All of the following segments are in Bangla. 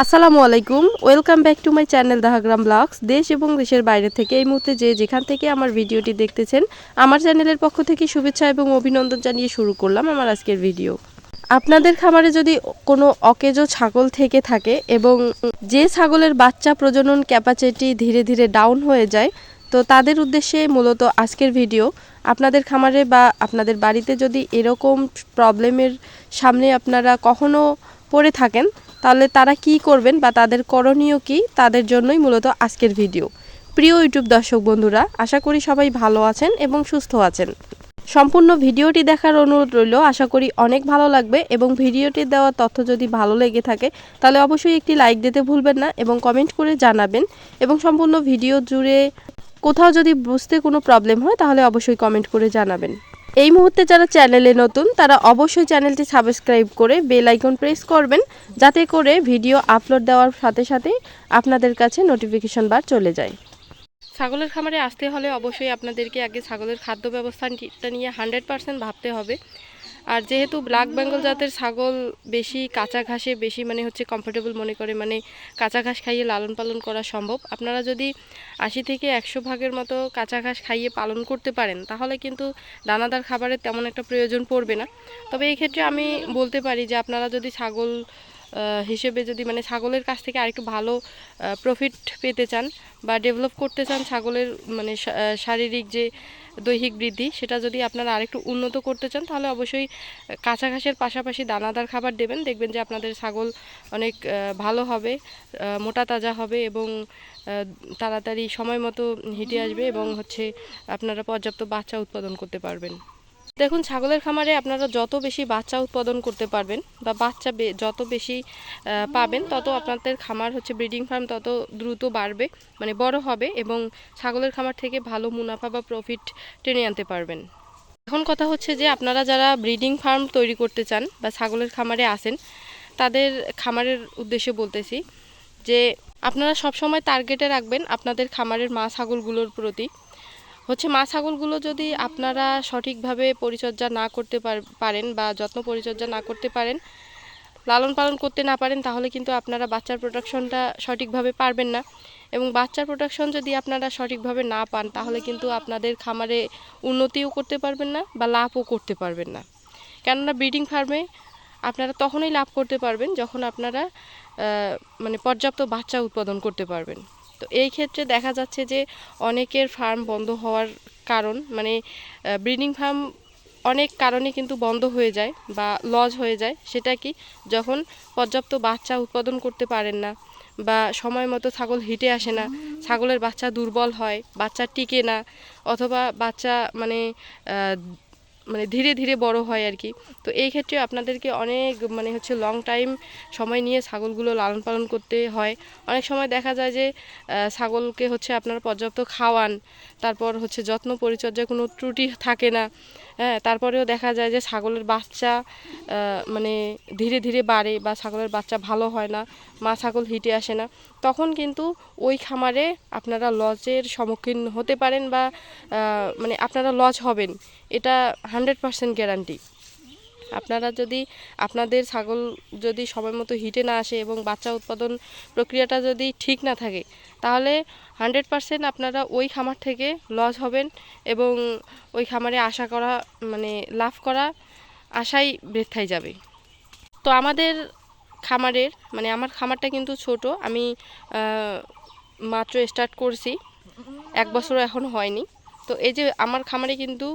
আসসালামু আলাইকুম। Welcome back to my channel Dahagram blogs দেশ এবং দেশের বাইরে থেকে এই মুহূর্তে যে যেখান থেকে আমার ভিডিওটি দেখতেছেন, আমার চ্যানেলের পক্ষ থেকে শুভেচ্ছা এবং অভিনন্দন জানিয়ে শুরু করলাম আমার আজকের ভিডিও। আপনাদের খামারে যদি কোনো অকেজো ছাগল থেকে থাকে এবং যে ছাগলের বাচ্চা প্রজনন ক্যাপাসিটি ধীরে ধীরে ডাউন হয়ে যায়, তো তাদের উদ্দেশ্যে মূলত আজকের ভিডিও। আপনাদের খামারে বা আপনাদের বাড়িতে যদি এরকম প্রবলেমের সামনে আপনারা কখনো পড়ে থাকেন তাহলে তারা কি করবেন বা তাদের করণীয় কি? তাদের জন্যই মূলত আজকের ভিডিও। প্রিয় ইউটিউব দর্শক বন্ধুরা, আশা করি সবাই ভালো আছেন এবং সুস্থ আছেন। সম্পূর্ণ ভিডিওটি দেখার অনুরোধ রইল, আশা করি অনেক ভালো লাগবে এবং ভিডিওটি দেওয়া তথ্য যদি ভালো লেগে থাকে, তাহলে অবশ্যই একটি লাইক দিতে ভুলবেন না এবং কমেন্ট করে জানাবেন এবং সম্পূর্ণ ভিডিও জুড়ে কোথাও যদি বুঝতে কোনো প্রবলেম হয়, তাহলে অবশ্যই কমেন্ট করে জানাবেন। এই মুহূর্তে যারা চ্যানেলে নতুন, তারা অবশ্যই চ্যানেলটি সাবস্ক্রাইব করে বেল আইকন প্রেস করবেন, যাতে করে ভিডিও আপলোড দেওয়ার সাথে সাথে আপনাদের কাছে নোটিফিকেশন বার চলে যায়। ছাগলের খামারে আসতে হলে অবশ্যই আপনাদেরকে আগে ছাগলের খাদ্য ব্যবস্থাটা নিয়ে হান্ড্রেড পার্সেন্ট ভাবতে হবে। আর যেহেতু ব্ল্যাক বেঙ্গল জাতের ছাগল বেশি কাঁচা ঘাসে বেশি মানে হচ্ছে কমফোর্টেবল মনে করে মানে কাঁচা ঘাস খাইয়ে লালন পালন করা সম্ভব, আপনারা যদি আশি থেকে একশো ভাগের মতো কাঁচা ঘাস খাইয়ে পালন করতে পারেন, তাহলে কিন্তু দানাদার খাবারের তেমন একটা প্রয়োজন পড়বে না। তবে এই ক্ষেত্রে আমি বলতে পারি যে আপনারা যদি ছাগল হিসেবে যদি মানে ছাগলের কাছ থেকে আরেকটু ভালো প্রফিট পেতে চান বা ডেভেলপ করতে চান ছাগলের মানে শারীরিক যে দৈহিক বৃদ্ধি, সেটা যদি আপনারা আরেকটু উন্নত করতে চান, তাহলে অবশ্যই কাঁচা ঘাসের পাশাপাশি দানাদার খাবার দেবেন। দেখবেন যে আপনাদের ছাগল অনেক ভালো হবে মোটা তাজা হবে এবং তাড়াতাড়ি সময় মতো হেঁটে আসবে এবং হচ্ছে আপনারা পর্যাপ্ত বাচ্চা উৎপাদন করতে পারবেন। দেখুন, ছাগলের খামারে আপনারা যত বেশি বাচ্চা উৎপাদন করতে পারবেন বা বাচ্চা যত বেশি পাবেন, তত আপনাদের খামার হচ্ছে ব্রিডিং ফার্ম তত দ্রুত বাড়বে মানে বড় হবে এবং ছাগলের খামার থেকে ভালো মুনাফা বা প্রফিট টেনে আনতে পারবেন। এখন কথা হচ্ছে যে, আপনারা যারা ব্রিডিং ফার্ম তৈরি করতে চান বা ছাগলের খামারে আসেন তাদের খামারের উদ্দেশ্যে বলতেছি যে, আপনারা সবসময় টার্গেটে রাখবেন আপনাদের খামারের মা ছাগলগুলোর প্রতি। হচ্ছে মা ছাগলগুলো যদি আপনারা সঠিকভাবে পরিচর্যা না করতে পার- পারেন বা যত্ন পরিচর্যা না করতে পারেন, লালন পালন করতে না পারেন, তাহলে কিন্তু আপনারা বাচ্চার প্রোডাকশনটা সঠিকভাবে পারবেন না। এবং বাচ্চার প্রোডাকশন যদি আপনারা সঠিকভাবে না পান, তাহলে কিন্তু আপনাদের খামারে উন্নতিও করতে পারবেন না বা লাভও করতে পারবেন না। কেননা ব্রিডিং ফার্মে আপনারা তখনই লাভ করতে পারবেন যখন আপনারা মানে পর্যাপ্ত বাচ্চা উৎপাদন করতে পারবেন। তো এই ক্ষেত্রে দেখা যাচ্ছে যে অনেকের ফার্ম বন্ধ হওয়ার কারণ মানে ব্রিডিং ফার্ম অনেক কারণে কিন্তু বন্ধ হয়ে যায় বা লজ হয়ে যায়। সেটা কি যখন পর্যাপ্ত বাচ্চা উৎপাদন করতে পারেন না বা সময় মতো ছাগল হিটে আসে না, ছাগলের বাচ্চা দুর্বল হয়, বাচ্চা টিকে না, অথবা বাচ্চা মানে মানে ধীরে ধীরে বড় হয় আর কি। তো এই ক্ষেত্রে আপনাদেরকে অনেক মানে হচ্ছে লং টাইম সময় নিয়ে ছাগলগুলো লালন পালন করতে হয়। অনেক সময় দেখা যায় যে ছাগলকে হচ্ছে আপনারা পর্যাপ্ত খাওয়ান, তারপর হচ্ছে যত্ন পরিচর্যায় কোনো ত্রুটি থাকে না। হ্যাঁ তারপরেও দেখা যায় যে ছাগলের বাচ্চা মানে ধীরে ধীরে বাড়ে বা ছাগলের বাচ্চা ভালো হয় না, মা ছাগল হিটে আসে না। তখন কিন্তু ওই খামারে আপনারা লজের সম্মুখীন হতে পারেন বা মানে আপনারা লজ হবেন। এটা হান্ড্রেড পার্সেন্ট গ্যারান্টি। আপনারা যদি, আপনাদের ছাগল যদি সময় মতো হিটে না আসে এবং বাচ্চা উৎপাদন প্রক্রিয়াটা যদি ঠিক না থাকে, তাহলে হান্ড্রেড পার্সেন্ট আপনারা ওই খামার থেকে লস হবেন এবং ওই খামারে আশা করা মানে লাভ করা আশাই বৃথায় যাবে। তো আমাদের খামারের মানে আমার খামারটা কিন্তু ছোট, আমি মাত্র স্টার্ট করছি। এক বছরও এখন হয়নি। তো এই যে আমার খামারে কিন্তু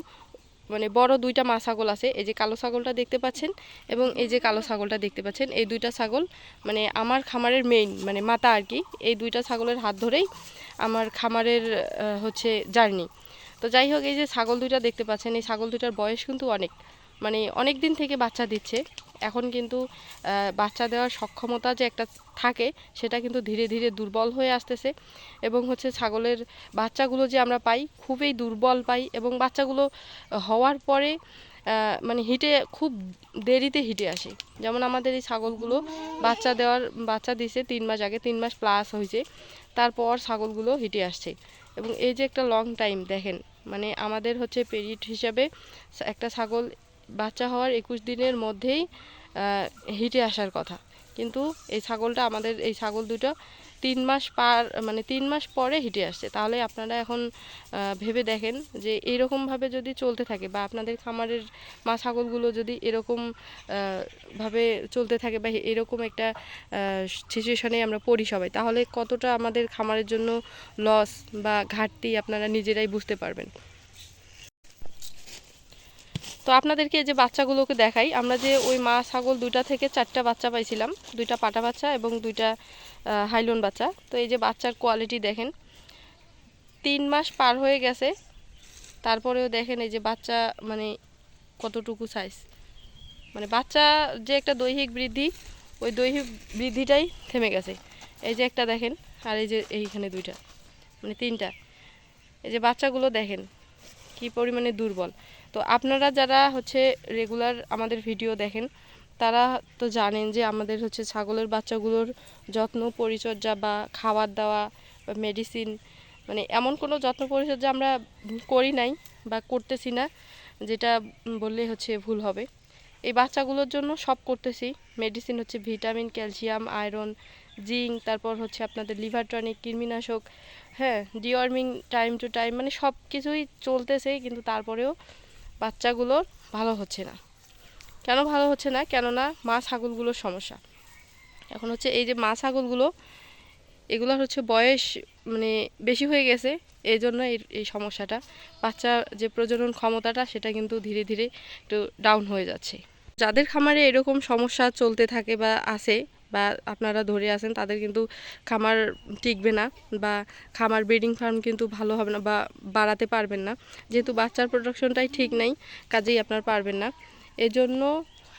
মানে বড় দুইটা মা ছাগল আছে, এই যে কালো ছাগলটা দেখতে পাচ্ছেন এবং এই যে কালো ছাগলটা দেখতে পাচ্ছেন, এই দুইটা ছাগল মানে আমার খামারের মেইন মানে মাতা আর কি, এই দুইটা ছাগলের হাত ধরেই আমার খামারের হচ্ছে জার্নি তো যাই হোক, এই যে ছাগল দুইটা দেখতে পাচ্ছেন, এই ছাগল দুইটার বয়স কিন্তু অনেক মানে অনেক দিন থেকে বাচ্চা দিচ্ছে। এখন কিন্তু বাচ্চা দেওয়ার সক্ষমতা যে একটা থাকে, সেটা কিন্তু ধীরে ধীরে দুর্বল হয়ে আসতেছে। এবং হচ্ছে ছাগলের বাচ্চাগুলো যে আমরা পাই, খুবই দুর্বল পাই এবং বাচ্চাগুলো হওয়ার পরে মানে হিটে, খুব দেরিতে হিটে আসে। যেমন আমাদের এই ছাগলগুলো বাচ্চা দেওয়ার, বাচ্চা দিছে তিন মাস আগে, তিন মাস প্লাস হয়েছে, তারপর ছাগলগুলো হিটে আসছে। এবং এই যে একটা লং টাইম দেখেন মানে আমাদের হচ্ছে পেরিয়ড হিসাবে, একটা ছাগল বাচ্চা হওয়ার একুশ দিনের মধ্যেই হিটে আসার কথা। কিন্তু এই ছাগলটা আমাদের, এই ছাগল দুটো তিন মাস পার মানে তিন মাস পরে হিটে আসছে। তাহলে আপনারা এখন ভেবে দেখেন যে এরকমভাবে যদি চলতে থাকে বা আপনাদের খামারের মা ছাগলগুলো যদি এরকম ভাবে চলতে থাকে বা এরকম একটা সিচুয়েশনে আমরা পড়ি সবাই, তাহলে কতটা আমাদের খামারের জন্য লস বা ঘাটতি আপনারা নিজেরাই বুঝতে পারবেন। তো আপনাদেরকে এই যে বাচ্চাগুলোকে দেখাই, আমরা যে ওই মা ছাগল দুইটা থেকে চারটা বাচ্চা পাইছিলাম, দুইটা পাটা বাচ্চা এবং দুইটা হাইলন বাচ্চা। তো এই যে বাচ্চার কোয়ালিটি দেখেন, তিন মাস পার হয়ে গেছে, তারপরেও দেখেন এই যে বাচ্চা মানে কতটুকু সাইজ মানে বাচ্চা যে একটা দৈহিক বৃদ্ধি, ওই দৈহিক বৃদ্ধিটাই থেমে গেছে। এই যে একটা দেখেন, আর এই যে এইখানে দুইটা মানে তিনটা। এই যে বাচ্চাগুলো দেখেন, কি পরিমাণে দুর্বল। তো আপনারা যারা হচ্ছে রেগুলার আমাদের ভিডিও দেখেন, তারা তো জানেন যে আমাদের হচ্ছে ছাগলের বাচ্চাগুলোর যত্ন, পরিচর্যা বা খাবার দাওয়া বা মেডিসিন মানে এমন কোনো যত্ন, পরিচর্যা আমরা করি নাই বা করতেছি না, যেটা বললে হচ্ছে ভুল হবে। এই বাচ্চাগুলোর জন্য সব করতেছি মেডিসিন হচ্ছে ভিটামিন ক্যালসিয়াম আয়রন জিঙ্ক তারপর হচ্ছে আপনাদের লিভার টনিক কৃমিনাশক হ্যাঁ ডিওয়ার্মিং টাইম টু টাইম মানে সব কিছুই চলতেছে, কিন্তু তারপরেও বাচ্চাগুলোর ভালো হচ্ছে না। কেন ভালো হচ্ছে না? কেননা মা ছাগলগুলোর সমস্যা। এখন হচ্ছে এই যে মা ছাগলগুলো, এগুলোর হচ্ছে বয়স মানে বেশি হয়ে গেছে এই জন্য এই সমস্যাটা। বাচ্চা যে প্রজনন ক্ষমতাটা, সেটা কিন্তু ধীরে ধীরে একটু ডাউন হয়ে যাচ্ছে। যাদের খামারে এরকম সমস্যা চলতে থাকে বা আছে বা আপনারা ধরে আছেন তাদের কিন্তু খামার টিকবে না বা খামার ব্রিডিং ফার্ম কিন্তু ভালো হবে না বা বাড়াতে পারবেন না। যেহেতু বাচ্চার প্রোডাকশনটাই ঠিক নাই, কাজেই আপনার পারবেন না। এজন্য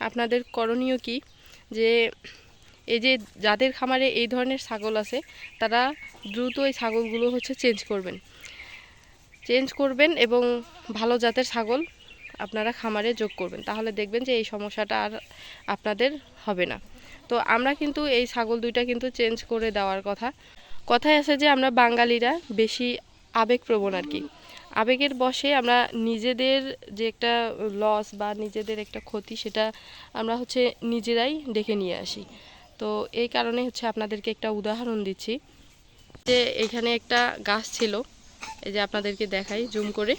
আপনাদের করণীয় কি? যে এই যে যাদের খামারে এই ধরনের ছাগল আছে, তারা দ্রুত এই ছাগলগুলো হচ্ছে চেঞ্জ করবেন। চেঞ্জ করবেন এবং ভালো জাতের ছাগল আপনারা খামারে যোগ করবেন। তাহলে দেখবেন যে এই সমস্যাটা আর আপনাদের হবে না। তো আমরা কিন্তু এই ছাগল দুইটা কিন্তু চেঞ্জ করে দেওয়ার কথা। কথায় আছে যে আমরা বাঙালিরা বেশি আবেগপ্রবণ আর কি। আবেগের বশে আমরা নিজেদের যে একটা লস বা নিজেদের একটা ক্ষতি সেটা আমরা হচ্ছে নিজেরাই ডেকে নিয়ে আসি। তো এই কারণে হচ্ছে আপনাদেরকে একটা উদাহরণ দিচ্ছি। যে এখানে একটা গাছ ছিল এই যে আপনাদেরকে দেখাই জুম করে।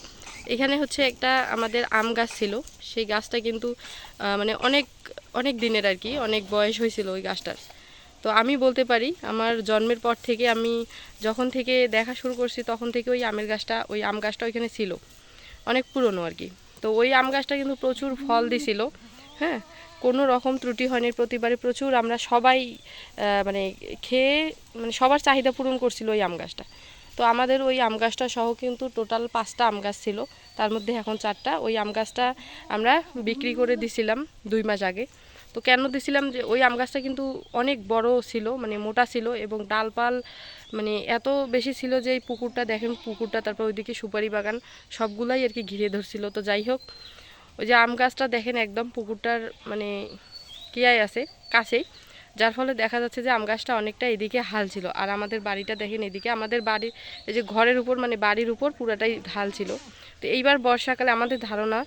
এখানে হচ্ছে একটা আমাদের আম গাছ ছিল। সেই গাছটা কিন্তু মানে অনেক অনেক দিনের আর কি, অনেক বয়স হয়েছিল ওই গাছটার। তো আমি বলতে পারি, আমার জন্মের পর থেকে আমি যখন থেকে দেখা শুরু করছি, তখন থেকে ওই আমের গাছটা, ওই আম গাছটা ওইখানে ছিল। অনেক পুরনো আর কি। তো ওই আম গাছটা কিন্তু প্রচুর ফল দিছিল। হ্যাঁ কোনো রকম ত্রুটি হয়নি। প্রতিবারে প্রচুর আমরা সবাই মানে খেয়ে মানে সবার চাহিদা পূরণ করছিল ওই আম গাছটা। তো আমাদের ওই আম গাছটা সহ কিন্তু টোটাল পাঁচটা আম গাছ ছিল। তার মধ্যে এখন চারটা। ওই আম গাছটা আমরা বিক্রি করে দিছিলাম দুই মাস আগে। তো কেন দিছিলাম যে ওই আম গাছটা কিন্তু অনেক বড় ছিল মানে মোটা ছিল এবং ডালপাল মানে এত বেশি ছিল যে এই পুকুরটা দেখেন, পুকুরটা, তারপর ওইদিকে সুপারি বাগান, সবগুলাই আর কি ঘিরে ধরছিল। তো যাই হোক, ওই যে আম গাছটা দেখেন একদম পুকুরটার মানে কিয়ায় আছে, কাছেই। যার ফলে দেখা যাচ্ছে যে আম গাছটা অনেকটা এদিকে হাল ছিল। আর আমাদের বাড়িটা দেখেন এদিকে, আমাদের বাড়ির এই যে ঘরের উপর মানে বাড়ির উপর পুরাটাই ঢাল ছিল। তো এইবার বর্ষাকালে আমাদের ধারণা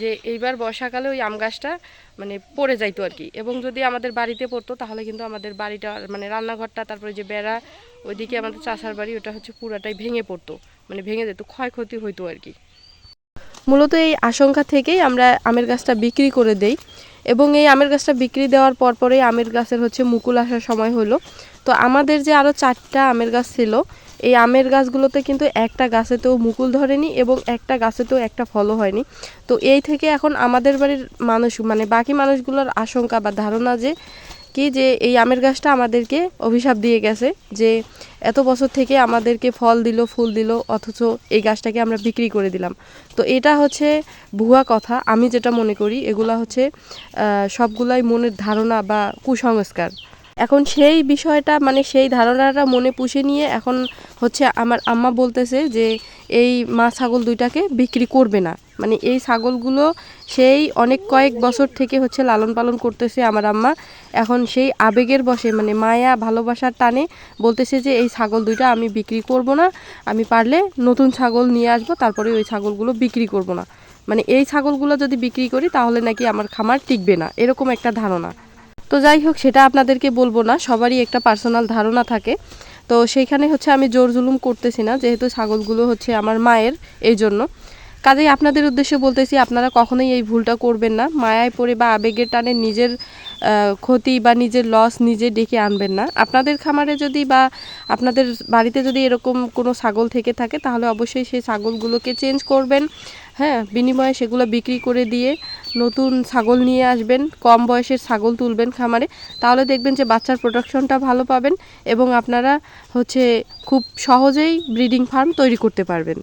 যে এইবার বর্ষাকালে ওই আম গাছটা মানে পড়ে যাইতো আর কি। এবং যদি আমাদের বাড়িতে পড়তো, তাহলে কিন্তু আমাদের বাড়িটা মানে রান্নাঘরটা, তারপরে যে বেড়া, ওইদিকে আমাদের চাষার বাড়ি, ওটা হচ্ছে পুরাটাই ভেঙে পড়তো। মানে ভেঙে যেত, ক্ষয়ক্ষতি হইতো আর কি। মূলত এই আশঙ্কা থেকেই আমরা আমের গাছটা বিক্রি করে দেই। এবং এই আমের গাছটা বিক্রি দেওয়ার পর পরেই আমের গাছের হচ্ছে মুকুল আসার সময় হলো। তো আমাদের যে আরও চারটা আমের গাছ ছিল, এই আমের গাছগুলোতে কিন্তু একটা গাছেতেও মুকুল ধরেনি এবং একটা গাছেতেও একটা ফলও হয়নি। তো এই থেকে এখন আমাদের বাড়ির মানুষ মানে বাকি মানুষগুলোর আশঙ্কা বা ধারণা যে কি যে এই আমের গাছটা আমাদেরকে অভিশাপ দিয়ে গেছে যে এত বছর থেকে আমাদেরকে ফল দিল, ফুল দিল, অথচ এই গাছটাকে আমরা বিক্রি করে দিলাম। তো এটা হচ্ছে ভুয়া কথা। আমি যেটা মনে করি, এগুলা হচ্ছে সবগুলাই মনের ধারণা বা কুসংস্কার। এখন সেই বিষয়টা মানে সেই ধারণাটা মনে পুষে নিয়ে এখন হচ্ছে আমার আম্মা বলতেছে যে, এই মা ছাগল দুইটাকে বিক্রি করবে না। মানে এই ছাগলগুলো সেই অনেক কয়েক বছর থেকে হচ্ছে লালন পালন করতেছে আমার আম্মা। এখন সেই আবেগের বসে মানে মায়া, ভালোবাসার টানে বলতেছে যে, এই ছাগল দুইটা আমি বিক্রি করব না। আমি পারলে নতুন ছাগল নিয়ে আসব, তারপরে ওই ছাগলগুলো বিক্রি করব না। মানে এই ছাগলগুলো যদি বিক্রি করি, তাহলে নাকি আমার খামার টিকবে না। এরকম একটা ধারণা। তো যাই হোক, সেটা আপনাদেরকে বলব না। সবারই একটা পার্সোনাল ধারণা থাকে। তো সেইখানে হচ্ছে আমি জোর জুলুম করতেছি না, যেহেতু ছাগলগুলো হচ্ছে আমার মায়ের এই জন্য। কাজেই আপনাদের উদ্দেশ্যে বলতেছি, আপনারা কখনোই এই ভুলটা করবেন না। মায়ায় পড়ে বা আবেগের টানে নিজের ক্ষতি বা নিজের লস নিজে ডেকে আনবেন না। আপনাদের খামারে যদি বা আপনাদের বাড়িতে যদি এরকম কোনো ছাগল থেকে থাকে, তাহলে অবশ্যই সেই ছাগলগুলোকে চেঞ্জ করবেন। হ্যাঁ বিনিময়ে সেগুলো বিক্রি করে দিয়ে নতুন ছাগল নিয়ে আসবেন, কম বয়সের ছাগল তুলবেন খামারে, তাহলে দেখবেন যে বাচ্চার প্রোডাকশনটা ভালো পাবেন এবং আপনারা হচ্ছে খুব সহজেই ব্রিডিং ফার্ম তৈরি করতে পারবেন।